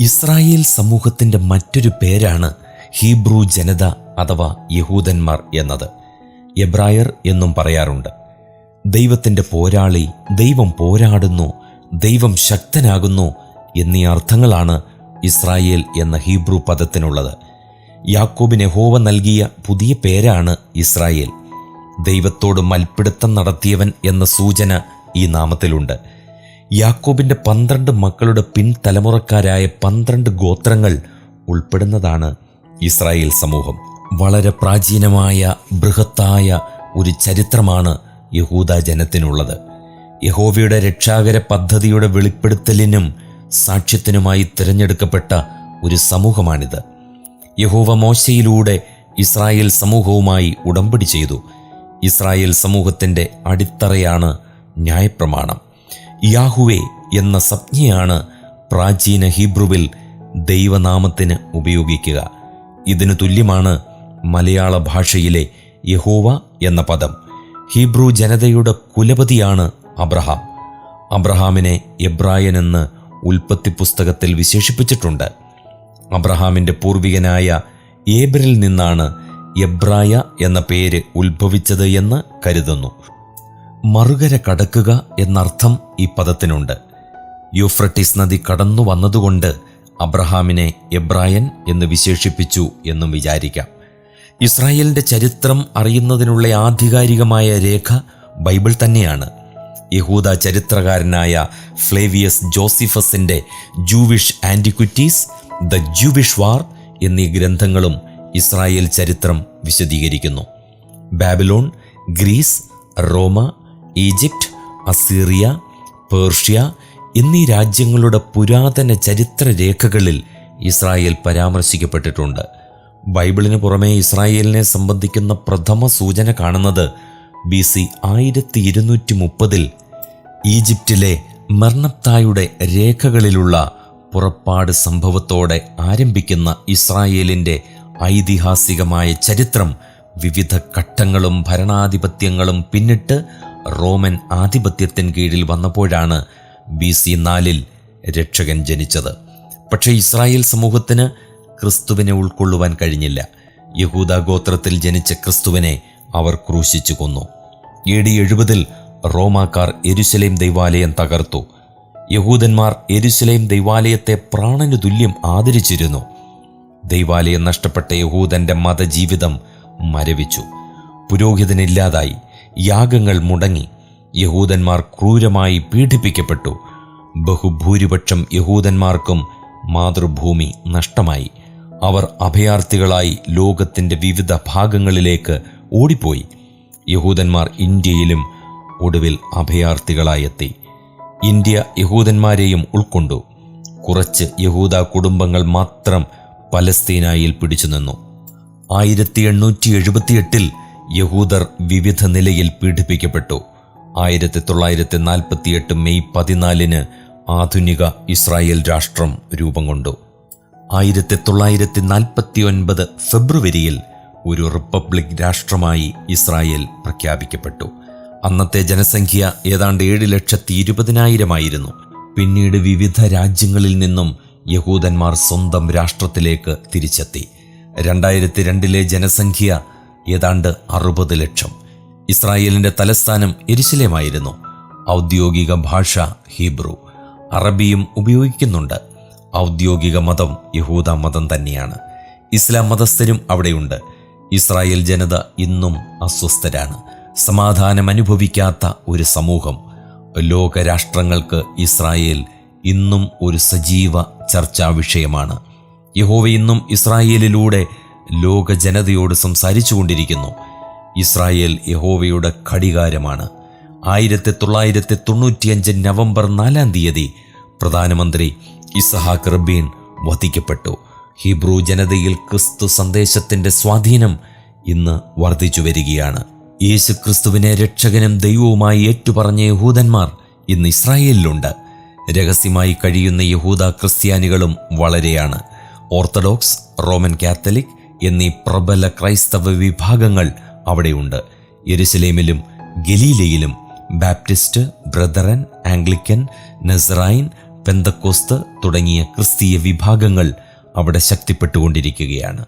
Israel സമൂഹത്തിന്റെ മറ്റൊരു പേരാണ് ഹീബ്രു ജനത അഥവാ യഹൂദന്മാർ എന്നത്. എബ്രായർ എന്നും പറയാറുണ്ട്. ദൈവത്തിന്റെ പോരാളി ദൈവം പോരാടുന്നു ദൈവം ശക്തനാകുന്നു എന്നീ അർത്ഥങ്ങളാണ് ഇസ്രായേൽ എന്ന ഹീബ്രു പദത്തിനുള്ളത്. യാക്കോബിന് ഹോവ നൽകിയ പുതിയ പേരാണ് ഇസ്രായേൽ. ദൈവത്തോട് മൽപ്പിടുത്തം നടത്തിയവൻ എന്ന സൂചന ഈ നാമത്തിലുണ്ട്. യാക്കോബിന്റെ പന്ത്രണ്ട് മക്കളുടെ പിൻതലമുറക്കാരായ പന്ത്രണ്ട് ഗോത്രങ്ങൾ ഉൾപ്പെടുന്നതാണ് ഇസ്രായേൽ സമൂഹം. വളരെ പ്രാചീനമായ ബൃഹത്തായ ഒരു ചരിത്രമാണ് യഹൂദ ജനത്തിനുള്ളത്. യഹോവയുടെ രക്ഷാകര പദ്ധതിയുടെ വെളിപ്പെടുത്തലിനും സാക്ഷ്യത്തിനുമായി തിരഞ്ഞെടുക്കപ്പെട്ട ഒരു സമൂഹമാണിത്. യഹോവ മോശയിലൂടെ ഇസ്രായേൽ സമൂഹവുമായി ഉടമ്പടി ചെയ്തു. ഇസ്രായേൽ സമൂഹത്തിന്റെ അടിത്തറയാണ് ന്യായപ്രമാണം. യാഹുവെ എന്ന സംജ്ഞയാണ് പ്രാചീന ഹീബ്രുവിൽ ദൈവനാമത്തിന് ഉപയോഗിക്കുക. ഇതിനു തുല്യമാണ് മലയാള ഭാഷയിലെ യഹോവ എന്ന പദം. ഹീബ്രു ജനതയുടെ കുലപതിയാണ് അബ്രഹാം. അബ്രഹാമിനെ എബ്രായൻ എന്ന് ഉൽപ്പത്തി പുസ്തകത്തിൽ വിശേഷിപ്പിച്ചിട്ടുണ്ട്. അബ്രഹാമിന്റെ പൂർവികനായ ഏബ്രിൽ നിന്നാണ് എബ്രായ എന്ന പേര് ഉത്ഭവിച്ചത് എന്ന് കരുതുന്നു. മറുകര കടക്കുക എന്നർത്ഥം ഈ പദത്തിനുണ്ട്. യൂഫ്രട്ടീസ് നദി കടന്നു വന്നതുകൊണ്ട് അബ്രഹാമിനെ എബ്രായൻ എന്ന് വിശേഷിപ്പിച്ചു എന്നും വിചാരിക്കാം. ഇസ്രായേലിന്റെ ചരിത്രം അറിയുന്നതിനുള്ള ആധികാരികമായ രേഖ ബൈബിൾ തന്നെയാണ്. യഹൂദ ചരിത്രകാരനായ Flavius ജോസിഫസിന്റെ Jewish antiquities the Jewish war എന്നീ ഗ്രന്ഥങ്ങളും ഇസ്രായേൽ ചരിത്രം വിശദീകരിക്കുന്നു. ബാബിലോൺ ഗ്രീസ് റോമ ഈജിപ്റ്റ് അസീറിയ പേർഷ്യ എന്നീ രാജ്യങ്ങളുടെ പുരാതന ചരിത്ര രേഖകളിൽ ഇസ്രായേൽ പരാമർശിക്കപ്പെട്ടിട്ടുണ്ട്. ബൈബിളിന് പുറമെ ഇസ്രായേലിനെ സംബന്ധിക്കുന്ന പ്രഥമ സൂചന കാണുന്നത് ബി സി ആയിരത്തി ഇരുന്നൂറ്റി മുപ്പതിൽ ഈജിപ്റ്റിലെ മെർണപ്തായുടെ രേഖകളിലുള്ള പുറപ്പാട് സംഭവത്തോടെ ആരംഭിക്കുന്ന ഇസ്രായേലിന്റെ ഐതിഹാസികമായ ചരിത്രം വിവിധ ഘട്ടങ്ങളും ഭരണാധിപത്യങ്ങളും പിന്നിട്ട് റോമൻ ആധിപത്യത്തിന് കീഴിൽ വന്നപ്പോഴാണ് ബി സി നാലിൽ രക്ഷകൻ ജനിച്ചത്. പക്ഷേ ഇസ്രായേൽ സമൂഹത്തിന് ക്രിസ്തുവിനെ ഉൾക്കൊള്ളുവാൻ കഴിഞ്ഞില്ല. യഹൂദ ഗോത്രത്തിൽ ജനിച്ച ക്രിസ്തുവിനെ അവർ ക്രൂശിച്ചു കൊന്നു. എ ഡി എഴുപതിൽ റോമാക്കാർ എരുശലേം ദൈവാലയം തകർത്തു. യഹൂദന്മാർ എരുശലേം ദൈവാലയത്തെ പ്രാണനു തുല്യം ആദരിച്ചിരുന്നു. ദൈവാലയം നഷ്ടപ്പെട്ട യഹൂദന്റെ മതജീവിതം മരവിച്ചു. പുരോഹിതനില്ലാതായി. യാഗങ്ങൾ മുടങ്ങി. യഹൂദന്മാർ ക്രൂരമായി പീഡിപ്പിക്കപ്പെട്ടു. ബഹുഭൂരിപക്ഷം യഹൂദന്മാർക്കും മാതൃഭൂമി നഷ്ടമായി. അവർ അഭയാർത്ഥികളായി ലോകത്തിന്റെ വിവിധ ഭാഗങ്ങളിലേക്ക് ഓടിപ്പോയി. യഹൂദന്മാർ ഇന്ത്യയിലും ഒടുവിൽ അഭയാർത്ഥികളായെത്തി. ഇന്ത്യ യഹൂദന്മാരെയും ഉൾക്കൊണ്ടു. കുറച്ച് യഹൂദ കുടുംബങ്ങൾ മാത്രം പലസ്തീനായിൽ പിടിച്ചു നിന്നു ആയിരത്തി എണ്ണൂറ്റി എഴുപത്തിയെട്ടിൽ യഹൂദർ വിവിധ നിലയിൽ പീഡിപ്പിക്കപ്പെട്ടു. ആയിരത്തി തൊള്ളായിരത്തി നാൽപ്പത്തിയെട്ട് മെയ് പതിനാലിന് ആധുനിക ഇസ്രായേൽ രാഷ്ട്രം രൂപം കൊണ്ടു. ആയിരത്തി തൊള്ളായിരത്തി നാൽപ്പത്തി ഒൻപത് ഫെബ്രുവരിയിൽ ഒരു റിപ്പബ്ലിക് രാഷ്ട്രമായി ഇസ്രായേൽ പ്രഖ്യാപിക്കപ്പെട്ടു. അന്നത്തെ ജനസംഖ്യ ഏതാണ്ട് ഏഴ് ലക്ഷത്തി ഇരുപതിനായിരമായിരുന്നു. പിന്നീട് വിവിധ രാജ്യങ്ങളിൽ നിന്നും യഹൂദന്മാർ സ്വന്തം രാഷ്ട്രത്തിലേക്ക് തിരിച്ചെത്തി. രണ്ടായിരത്തി രണ്ടിലെ ജനസംഖ്യ ഏതാണ്ട് അറുപത് ലക്ഷം. ഇസ്രായേലിന്റെ തലസ്ഥാനം എരിശിലേമായിരുന്നു. ഔദ്യോഗിക ഭാഷ ഹീബ്രു. അറബിയും ഉപയോഗിക്കുന്നുണ്ട്. ഔദ്യോഗിക മതം യഹൂദ മതം തന്നെയാണ്. ഇസ്ലാം മതസ്ഥരും അവിടെയുണ്ട്. ഇസ്രായേൽ ജനത ഇന്നും അസ്വസ്ഥരാണ്. സമാധാനം അനുഭവിക്കാത്ത ഒരു സമൂഹം. ലോകരാഷ്ട്രങ്ങൾക്ക് ഇസ്രായേൽ ഇന്നും ഒരു സജീവ ചർച്ചാ വിഷയമാണ്. യഹോവ ഇന്നും ഇസ്രായേലിലൂടെ ലോക ജനതയോട് സംസാരിച്ചുകൊണ്ടിരിക്കുന്നു. ഇസ്രായേൽ യഹോവയുടെ ഘടികാരമാണ്. ആയിരത്തി തൊള്ളായിരത്തി തൊണ്ണൂറ്റിയഞ്ച് നവംബർ നാലാം തീയതി പ്രധാനമന്ത്രി ഇസഹാക്ക് റബീൻ വധിക്കപ്പെട്ടു. ഹീബ്രു ജനതയിൽ ക്രിസ്തു സന്ദേശത്തിന്റെ സ്വാധീനം ഇന്ന് വർദ്ധിച്ചു വരികയാണ്. യേശു ക്രിസ്തുവിനെ രക്ഷകനും ദൈവവുമായി ഏറ്റുപറഞ്ഞ യഹൂദന്മാർ ഇന്ന് ഇസ്രായേലിലുണ്ട്. രഹസ്യമായി കഴിയുന്ന യഹൂദ ക്രിസ്ത്യാനികളും വളരെയാണ്. ഓർത്തഡോക്സ് റോമൻ കാത്തലിക് എന്നീ പ്രബല ക്രൈസ്തവ വിഭാഗങ്ങൾ അവിടെയുണ്ട്. യെരുസലേമിലും ഗലീലയിലും Baptist Brethren Anglican Nazarene Pentecost തുടങ്ങിയ ക്രിസ്തീയ വിഭാഗങ്ങൾ അവിടെ ശക്തിപ്പെട്ടുകൊണ്ടിരിക്കുകയാണ്.